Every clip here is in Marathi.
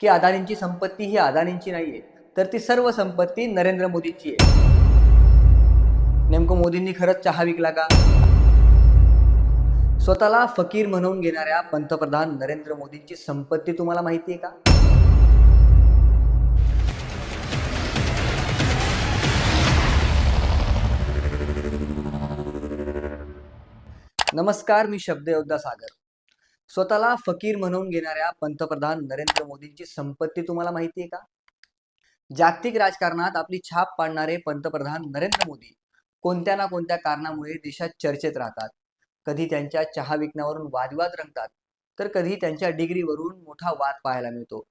की अदानींची संपत्ती ही अदानींची आहे तर ती सर्व संपत्ती नरेंद्र मोदींची आहे. नेमकं मोदींनी खरंच चहा विकला का? स्वतःला फकीर म्हणून घेणाऱ्या पंतप्रधान नरेंद्र मोदींची संपत्ती तुम्हाला माहिती आहे का? नमस्कार मी शब्द योद्धा सागर. स्वतःला फकीर म्हणून घेणाऱ्या पंतप्रधान नरेंद्र मोदींची संपत्ती तुम्हाला माहिती आहे का? जागतिक राजकारणात आपली छाप पाडणारे पंतप्रधान नरेंद्र मोदी कोणत्या ना कोणत्या कारणामुळे देशात चर्चेत राहतात? कधी त्यांच्या चहा विकण्यावरून वादविवाद रंगतात? तर कधी त्यांच्या डिग्रीवरून मोठा वाद पाहायला मिळतो.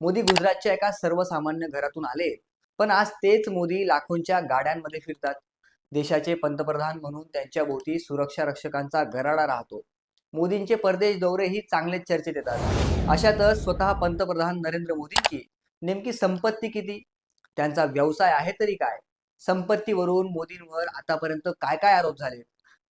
मोदी गुजरातच्या एका सर्वसामान्य घरातून आले पण आज तेच मोदी लाखोंच्या गाड्यांमध्ये फिरतात. देशाचे पंतप्रधान म्हणून त्यांच्या भोवती सुरक्षा रक्षकांचा गराडा राहतो. मोदींचे परदेश दौरेही चांगलेच चर्चेत येतात. अशातच स्वतः पंतप्रधान नरेंद्र मोदींची नेमकी संपत्ती किती? त्यांचा व्यवसाय आहे तरी काय? संपत्तीवरून मोदींवर आतापर्यंत काय काय आरोप झाले?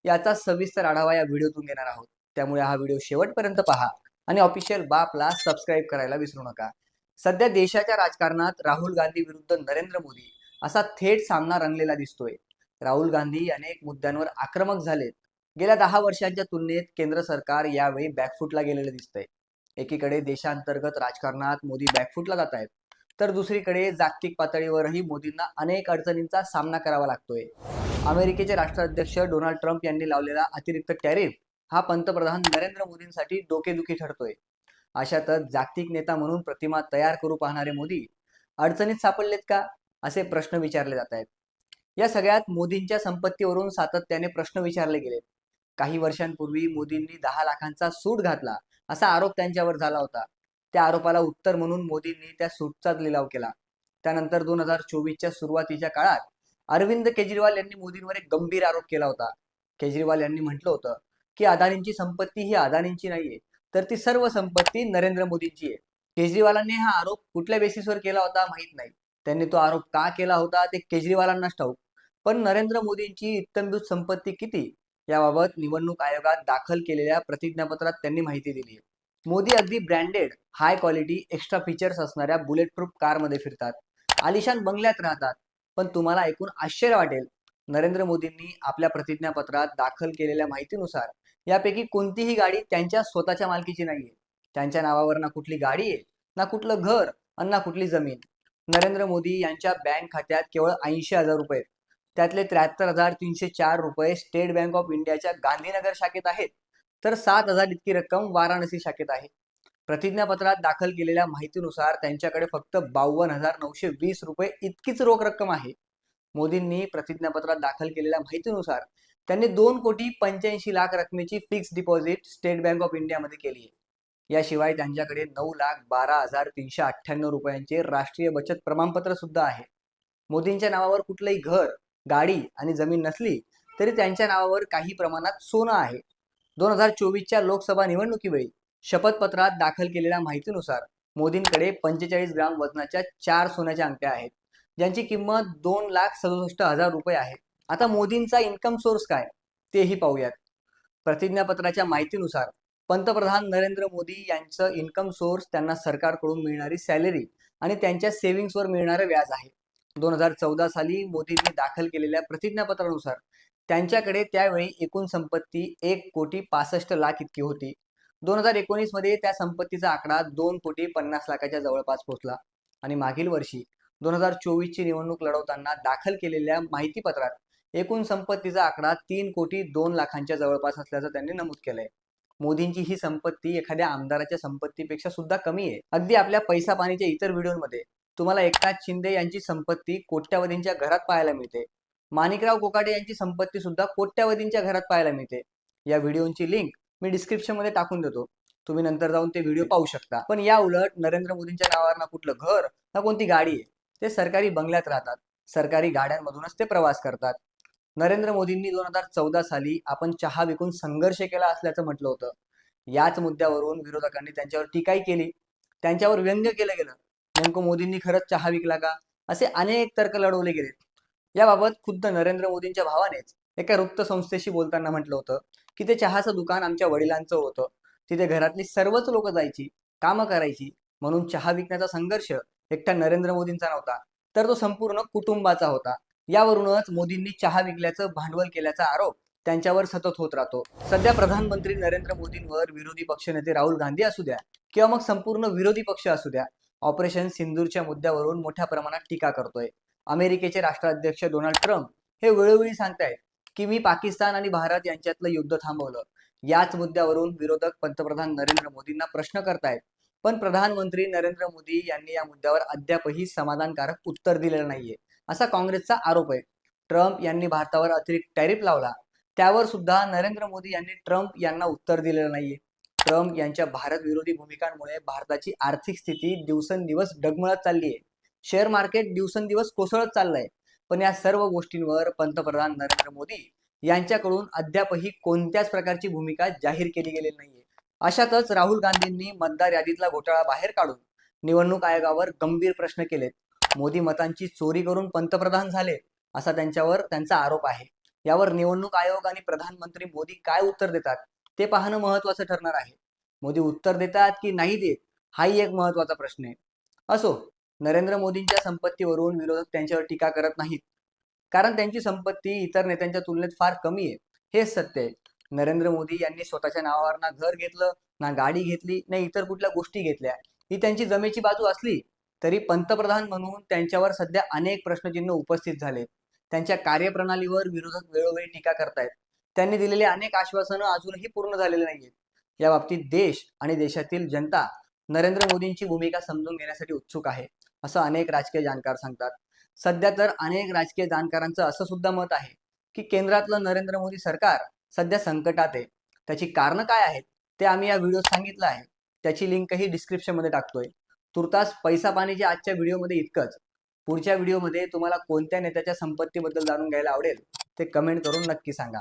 याचा सविस्तर आढावा या व्हिडिओतून घेणार आहोत. त्यामुळे हा व्हिडिओ शेवटपर्यंत पहा आणि ऑफिशियल बापला सबस्क्राईब करायला विसरू नका. सध्या देशाच्या राजकारणात राहुल गांधी विरुद्ध नरेंद्र मोदी असा थेट सामना रंगलेला दिसतोय. राहुल गांधी अनेक मुद्द्यांवर आक्रमक झालेत. गेल्या दहा वर्षांच्या तुलनेत केंद्र सरकार यावेळी बॅकफुटला गेलेलं दिसतंय. एकीकडे देशांतर्गत राजकारणात मोदी बॅकफुटला जात आहेत तर दुसरीकडे जागतिक पातळीवरही मोदींना अनेक अडचणींचा सामना करावा लागतोय. अमेरिकेचे राष्ट्राध्यक्ष डोनाल्ड ट्रम्प यांनी लावलेला अतिरिक्त टॅरिफ हा पंतप्रधान नरेंद्र मोदींसाठी डोकेदुखी ठरतोय. अशातच जागतिक नेता म्हणून प्रतिमा तयार करू पाहणारे मोदी अडचणीत सापडलेत का? असे प्रश्न विचारले जात आहेत. या सगळ्यात मोदींच्या संपत्तीवरून सातत्याने प्रश्न विचारले गेलेत. काही वर्षांपूर्वी मोदींनी दहा लाखांचा सूट घातला असा आरोप त्यांच्यावर झाला होता. त्या आरोपाला उत्तर म्हणून मोदींनी त्या सूटचा लिलाव केला. त्यानंतर दोन हजार चोवीसच्या सुरुवातीच्या काळात अरविंद केजरीवाल यांनी मोदींवर एक गंभीर आरोप केला होता. केजरीवाल यांनी म्हटलं होतं की अदानींची संपत्ती ही अदानींची नाहीये तर ती सर्व संपत्ती नरेंद्र मोदींची आहे. केजरीवालांनी हा आरोप कुठल्या बेसिसवर केला होता माहीत नाही. त्यांनी तो आरोप का केला होता ते केजरीवालांनाच ठाऊक. पण नरेंद्र मोदींची इत्यंभूत संपत्ती किती? याबाबत निवडणूक आयोगात दाखल केलेल्या प्रतिज्ञापत्रात त्यांनी माहिती दिली आहे. मोदी अगदी branded high quality extra features असणाऱ्या बुलेट प्रूफ कारमध्ये फिरतात. आलिशान बंगल्यात राहतात. पण तुम्हाला ऐकून आश्चर्य वाटेल. नरेंद्र मोदींनी आपल्या प्रतिज्ञापत्रात दाखल केलेल्या माहितीनुसार यापैकी कोणतीही गाडी त्यांच्या स्वतःच्या मालकीची नाहीये. त्यांच्या नावावर ना कुठली गाडी आहे ना कुठलं घर आणि ना कुठली जमीन. नरेंद्र मोदी यांच्या बँक खात्यात केवळ ऐंशी हजार रुपये त्यातले त्र्याहत्तर हजार तीनशे चार रुपये स्टेट बँक ऑफ इंडियाच्या गांधीनगर शाखेत आहेत. तर सात हजार इतकी रक्कम वाराणसी शाखेत आहे. प्रतिज्ञापत्रात दाखल केलेल्या माहितीनुसार त्यांच्याकडे फक्त बावन्न हजार नऊशे वीस रुपये इतकीच रोख रक्कम आहे. मोदींनी प्रतिज्ञापत्रात दाखल केलेल्या माहितीनुसार त्यांनी दोन कोटी पंच्याऐंशी लाख रकमेची fix deposit state bank of इंडियामध्ये केली आहे. याशिवाय त्यांच्याकडे नऊ लाख बारा हजार तीनशे अठ्ठ्याण्णव रुपयांचे राष्ट्रीय बचत प्रमाणपत्र सुद्धा आहे. मोदींच्या नावावर कुठलंही घर गाडी आणि जमीन नसली तरी त्यांच्या नावावर काही प्रमाणात सोनं आहे. दोन हजार चोवीसच्या लोकसभा निवडणुकीवेळी शपथपत्रात दाखल केलेल्या माहितीनुसार मोदींकडे पंचेचाळीस ग्राम वजनाच्या चार सोन्याच्या अंगठ्या आहेत. ज्यांची किंमत दोन लाख सदुसष्ट हजार रुपये आहे. आता मोदींचा इन्कम सोर्स काय? तेही पाहूयात. प्रतिज्ञापत्राच्या माहितीनुसार पंतप्रधान नरेंद्र मोदी यांचं इन्कम सोर्स त्यांना सरकारकडून मिळणारी सॅलरी आणि त्यांच्या सेव्हिंग्सवर मिळणारं व्याज आहे. दोन हजार चौदा साली मोदींनी दाखल केलेल्या प्रतिज्ञापत्रानुसार त्यांच्याकडे त्यावेळी एकूण संपत्ती एक कोटी पासष्ट लाख इतकी होती. दोन हजार एकोणीसमध्ये त्या संपत्तीचा आकडा दोन कोटी पन्नास लाखाच्या जवळपास पोहोचला. आणि मागील वर्षी दोन हजार चोवीसची निवडणूक लढवताना दाखल केलेल्या माहितीपत्रात एकूण संपत्तीचा आकडा तीन कोटी दोन लाखांच्या जवळपास असल्याचं त्यांनी नमूद केलंय. मोदींची ही संपत्ती एखाद्या आमदाराच्या संपत्तीपेक्षा सुद्धा कमी आहे. अगदी आपल्या पैसा पाणीच्या इतर व्हिडिओमध्ये तुम्हाला एकनाथ शिंदे यांची संपत्ती कोट्यावधींच्या घरात पाहायला मिळते. माणिकराव कोकाटे यांची संपत्ती सुद्धा कोट्यावधींच्या घरात पाहायला मिळते. या व्हिडिओची लिंक मी डिस्क्रिप्शनमध्ये टाकून देतो. तुम्ही नंतर जाऊन ते व्हिडिओ पाहू शकता. पण या उलट नरेंद्र मोदींच्या नावावर ना कुठलं घर ना कोणती गाडी आहे ते सरकारी बंगल्यात राहतात. सरकारी गाड्यांमधूनच ते प्रवास करतात. नरेंद्र मोदींनी दोन हजार चौदा साली आपण चहा विकून संघर्ष केला असल्याचं म्हटलं होतं. याच मुद्द्यावरून विरोधकांनी त्यांच्यावर टीकाही केली. त्यांच्यावर व्यंग्य केलं गेलं. नेमकं मोदींनी खरंच चहा विकला का? असे अनेक तर्क लढवले गेलेत. याबाबत खुद्द नरेंद्र मोदींच्या भावानेच एका वृत्त संस्थेशी बोलताना म्हटलं होतं की ते चहाचं दुकान आमच्या वडिलांचं होतं. तिथे घरातली सर्वच लोक जायची कामं करायची म्हणून चहा विकण्याचा संघर्ष एकटा नरेंद्र मोदींचा नव्हता तर तो संपूर्ण कुटुंबाचा होता. यावरूनच मोदींनी चहा विकल्याचं भांडवल केल्याचा आरोप त्यांच्यावर सतत होत राहतो. सध्या प्रधानमंत्री नरेंद्र मोदींवर विरोधी पक्षनेते राहुल गांधी असू द्या किंवा मग संपूर्ण विरोधी पक्ष असू द्या ऑपरेशन सिंदूरच्या मुद्द्यावरून मोठ्या प्रमाणात टीका करतोय. अमेरिकेचे राष्ट्राध्यक्ष डोनाल्ड ट्रम्प हे वेळोवेळी सांगतायत की मी पाकिस्तान आणि भारत यांच्यातलं युद्ध थांबवलं. याच मुद्द्यावरून विरोधक पंतप्रधान नरेंद्र मोदींना प्रश्न करतायत. पण प्रधानमंत्री नरेंद्र मोदी यांनी या मुद्द्यावर अद्यापही समाधानकारक उत्तर दिलेलं नाहीये. असा काँग्रेसचा आरोप आहे. ट्रम्प यांनी भारतावर अतिरिक्त टॅरिफ लावला. त्यावर सुद्धा नरेंद्र मोदी यांनी ट्रम्प यांना उत्तर दिलेलं नाहीये. ट्रम्प यांच्या भारत विरोधी भूमिकांमुळे भारताची आर्थिक स्थिती दिवसेंदिवस डगमळत चालली आहे शेअर मार्केट दिवसेंदिवस कोसळत चाललंय. पण या सर्व गोष्टींवर पंतप्रधान नरेंद्र मोदी यांच्याकडून अद्यापही कोणत्याच प्रकारची भूमिका जाहीर केली गेलेली नाहीये. अशातच राहुल गांधींनी मतदार यादीतला घोटाळा बाहेर काढून निवडणूक आयोगावर गंभीर प्रश्न केलेत. मोदी मतांची चोरी करून पंतप्रधान झाले असा त्यांच्यावर त्यांचा आरोप आहे. यावर निवडणूक आयोग आणि प्रधानमंत्री मोदी काय उत्तर देतात? ते पाहणं महत्वाचं ठरणार आहे. मोदी उत्तर देतात की नाही देत हाही एक महत्त्वाचा प्रश्न आहे. असो नरेंद्र मोदींच्या संपत्तीवरून विरोधक त्यांच्यावर टीका करत नाहीत. कारण त्यांची संपत्ती इतर नेत्यांच्या तुलनेत फार कमी आहे. हेच सत्य आहे. नरेंद्र मोदी यांनी स्वतःच्या नावावर ना घर घेतलं ना गाडी घेतली ना इतर कुठल्या गोष्टी घेतल्या. ही त्यांची जमेची बाजू असली तरी पंतप्रधान म्हणून त्यांच्यावर सध्या अनेक प्रश्नचिन्ह उपस्थित झाले त्यांच्या कार्यप्रणालीवर विरोधक वेळोवेळी टीका करतायत. त्यांनी दिलेले अनेक आश्वासनं अजूनही पूर्ण झालेले नाहीयेत. या बाबतीत देश आणि देशातील जनता नरेंद्र मोदींची भूमिका समजून घेण्यासाठी उत्सुक आहे असं अनेक राजकीय जाणकार सांगतात. सध्या तर अनेक राजकीय जाणकारांचं असं सुद्धा मत आहे की केंद्रातलं नरेंद्र मोदी सरकार सध्या संकटात आहे. त्याची कारणं काय आहेत ते आम्ही या व्हिडिओत सांगितलं आहे. त्याची लिंकही डिस्क्रिप्शनमध्ये टाकतोय. तुर्तास पैसा पाणीच्या आजच्या व्हिडिओमध्ये इतकंच. पुढच्या व्हिडिओमध्ये तुम्हाला कोणत्या नेत्याच्या संपत्तीबद्दल जाणून घ्यायला आवडेल ते कमेंट करून नक्की सांगा.